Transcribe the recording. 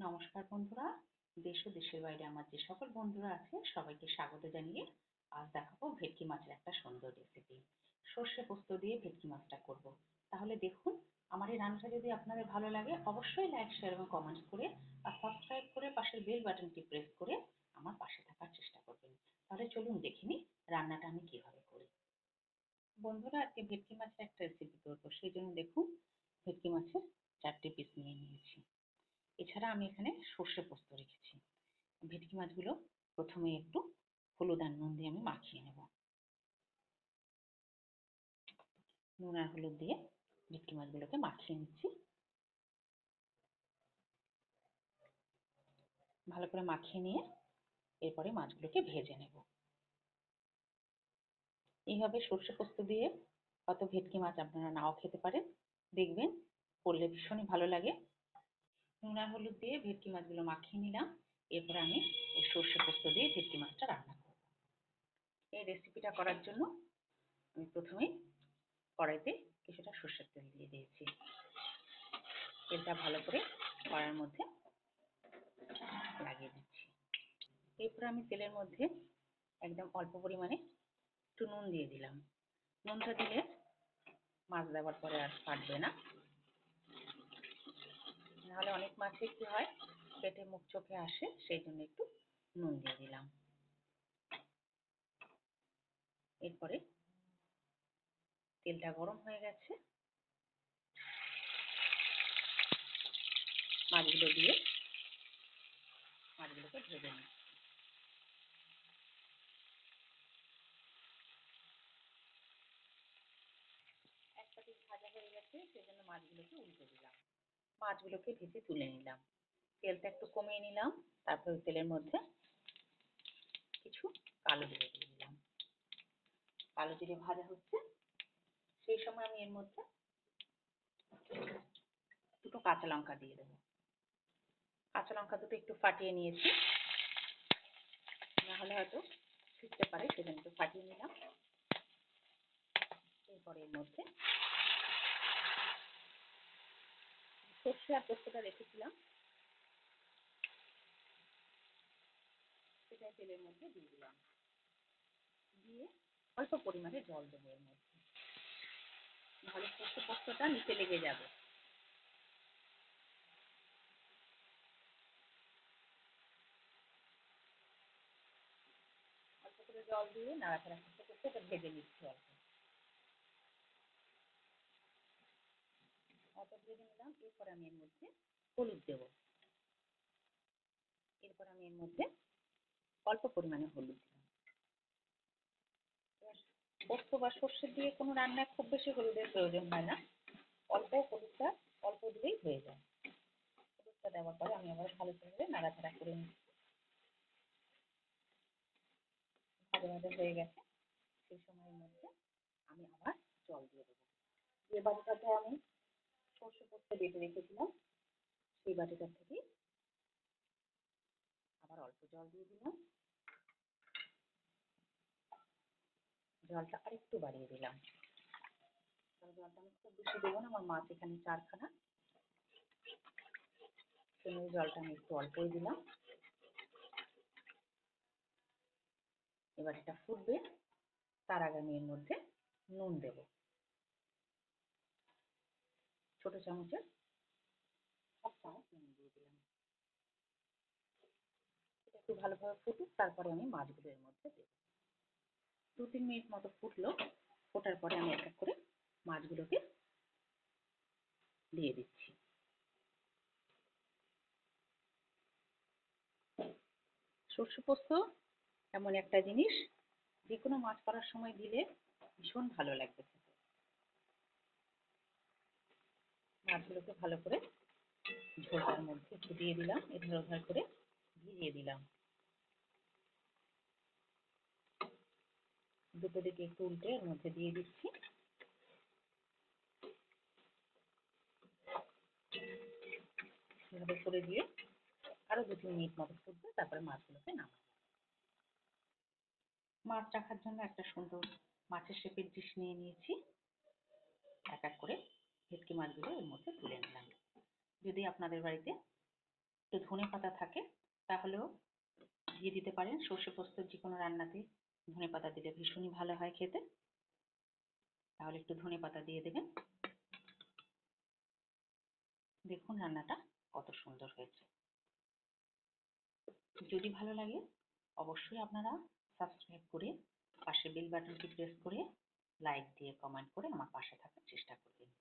নমস্কার বন্ধুরা। দেশ ও দেশের বাইরে আমার যে সকল বন্ধুরা আছে, সবাইকে স্বাগত জানিয়ে আজ দেখাবো ভেটকি মাছের একটা সুন্দর রেসিপি সর্ষে পোস্ত দিয়ে ভেটকি মাছটা করব। তাহলে দেখুন, আমার এই রান্নাটা যদি আপনাদের ভালো লাগে, অবশ্যই লাইক শেয়ার এবং কমেন্টস করে আর সাবস্ক্রাইব করে পাশের বেল বাটনটি প্রেস করে আমার পাশে থাকার চেষ্টা করবেন। তাহলে চলুন দেখে নিই রান্নাটা আমি কীভাবে করি। বন্ধুরা, আজকে ভেটকি মাছের একটা রেসিপি করব। সেই জন্য দেখুন, ভেটকি মাছের চারটে পিস নিয়ে নিয়েছি। এছাড়া আমি এখানে সর্ষে পোস্ত রেখেছি। ভেটকি মাছগুলো প্রথমে একটু হলুদ আর নুন দিয়ে আমি মাখিয়ে নেব। নুন আর হলুদ দিয়ে ভেটকি মাছগুলোকে মাখিয়ে নিচ্ছি। ভালো করে মাখিয়ে নিয়ে এরপরে মাছগুলোকে ভেজে নেব। এইভাবে সর্ষে পোস্ত দিয়ে হয়তো ভেটকি মাছ আপনারা নাও খেতে পারেন। দেখবেন, করলে ভীষণই ভালো লাগে। নুন হলুদ দিয়ে ভেটকি মাছগুলো মাখিয়ে নিলাম। এরপর আমি এই সর্ষে পোস্ত দিয়ে ভেটকি মাছটা রান্না করব। এই রেসিপিটা করার জন্য আমি প্রথমে কড়াইতে কিছুটা সর্ষের তেল দিয়ে দিয়েছি। তেলটা ভালো করে কড়াইয়ের মধ্যে লাগিয়ে দিচ্ছি। এরপর আমি তেলের মধ্যে একদম অল্প পরিমাণে একটু নুন দিয়ে দিলাম। নুনটা দিলে মাছ দেওয়ার পরে আর ফাটবে না। নাহলে অনেক মাছে কি হয়, পেটে মুখ চোখে আসে, সেই জন্য একটু নুন দিয়ে দিলাম। এরপরে তেলটা গরম হয়ে গেছে। মাছগুলো দিয়ে মাছগুলোকে ভেজে নিচ্ছি একটা পিস ভাজা হয়ে গেছে সেজন্য মাছগুলোকে উল্টে দিলাম। মাছগুলোকে ভেজে তুলে নিলাম। তেলটা একটু কমিয়ে নিলাম, তারপরে তেলের মধ্যে কিছু কালো জিরে দিয়ে দিলাম। কালো জিরে ভাজা হচ্ছে, সেই সময় আমি এর মধ্যে দুটো কাঁচা লঙ্কা দিয়ে দেবো। কাঁচা লঙ্কা দুটো একটু ফাটিয়ে নিয়েছি। নাহলে হয়তো ছিটতে পারে, সেজন্য একটু ফাটিয়ে নিলাম। এরপরে এর মধ্যে সর্ষে আর পোস্তটা রেখেছিলাম। সেটা তেলের মধ্যে দিয়ে দিলাম। দিয়ে অল্প পরিমাণে জল দেবো এর মধ্যে। নাহলে সর্ষে পোস্তটা নিচে লেগে যাবে। অল্প করে জল দিয়ে নাড়াচাড়া করতে করতে ভেজে নিচ্ছি অল্প। অল্প ভেজে নিলাম। এরপর আমি এর মধ্যে হলুদ দেবো। এরপর আমি এর মধ্যে অল্প পরিমাণে হলুদ দিলাম। পোস্ত বা সর্ষে দিয়ে কোনো রান্নায় খুব বেশি হলুদের প্রয়োজন হয় না। অল্প হলুদটা অল্প দিলেই হয়ে যায়। হলুদটা দেওয়ার পরে আমি আবার ভালো করে নাড়াচাড়া করে নিচ্ছি। ভাজা ভাজা হয়ে গেছে। সেই সময়ের মধ্যে আমি আবার জল দিয়ে দেবো। যে বাটিটাতে আমি সর্ষে পোস্ত বেটে রেখেছিলাম, সেই বাটিটার থেকে। আবার অল্প জল দিয়ে দিলাম। জলটা আরেকটু বাড়িয়ে দিলাম। জলটা আমি খুব বেশি দেবো না, আমার মাছ এখানে চারখানা। সেই জলটা আমি একটু অল্পই দিলাম। এবার এটা ফুটবে, তার আগে আমি এর মধ্যে নুন দেব। ছোট চামচের একটু ভালোভাবে ফুটুক, তারপরে আমি মাছগুলো এর মধ্যে দেব। দু তিন মিনিট মতো ফুটলো, ফোটার পরে আমি এক এক করে মাছগুলোকে দিয়ে দিচ্ছি। সর্ষে পোস্ত এমন একটা জিনিস যে কোনো মাছ করার সময় দিলে ভীষণ ভালো লাগবে খেতে মাছগুলোকে ভালো করে ঝোলটার মধ্যে দিয়ে দিলাম এধার ওধার করে ভিজিয়ে দিলাম। দুটো দিকে একটু উল্টে এর মধ্যে দিয়ে দিচ্ছি। এভাবে করে দিয়ে আরও দু তিন মিনিট মতো ফুটবে, তারপরে মাছগুলোকে নামাবো। মাছ রাখার জন্য একটা সুন্দর মাছের শেপের ডিশ নিয়ে নিয়েছি। এক এক করে ভেটকি মাছগুলো এর মধ্যে তুলে নিলাম। যদি আপনাদের বাড়িতে একটু ধনে পাতা থাকে, তাহলেও দিয়ে দিতে পারেন। সর্ষে পোস্তর যে কোনো রান্নাতে ধনে পাতা দিলে ভীষণই ভালো হয় খেতে। তাহলে একটু ধনে পাতা দিয়ে দেবেন। দেখুন রান্নাটা কত সুন্দর হয়েছে। যদি ভালো লাগে, অবশ্যই আপনারা সাবস্ক্রাইব করে পাশে বেল বাটনটি প্রেস করে লাইক দিয়ে কমেন্ট করে আমার পাশে থাকার চেষ্টা করবেন।